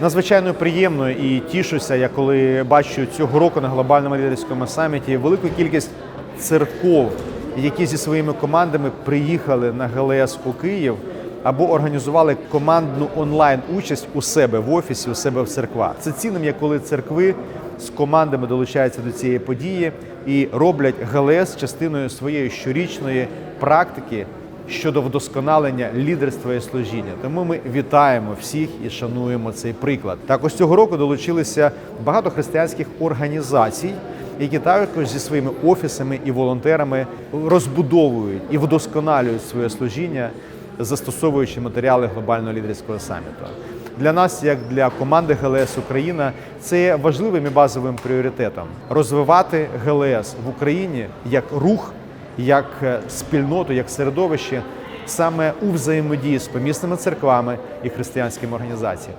Надзвичайно приємно і тішуся, я коли бачу цього року на глобальному лідерському саміті велику кількість церков, які зі своїми командами приїхали на ГЛС у Київ або організували командну онлайн участь у себе в офісі, у себе в церквах. Це цінним, як коли церкви з командами долучаються до цієї події і роблять ГЛС частиною своєї щорічної практики щодо вдосконалення лідерства і служіння. Тому ми вітаємо всіх і шануємо цей приклад. Також цього року долучилися багато християнських організацій, які також зі своїми офісами і волонтерами розбудовують і вдосконалюють своє служіння, застосовуючи матеріали глобального лідерського саміту. Для нас, як для команди ГЛС Україна, це є важливим і базовим пріоритетом розвивати ГЛС в Україні як рух як е, спільноту, як середовище саме у взаємодії з помісними церквами і християнськими організаціями.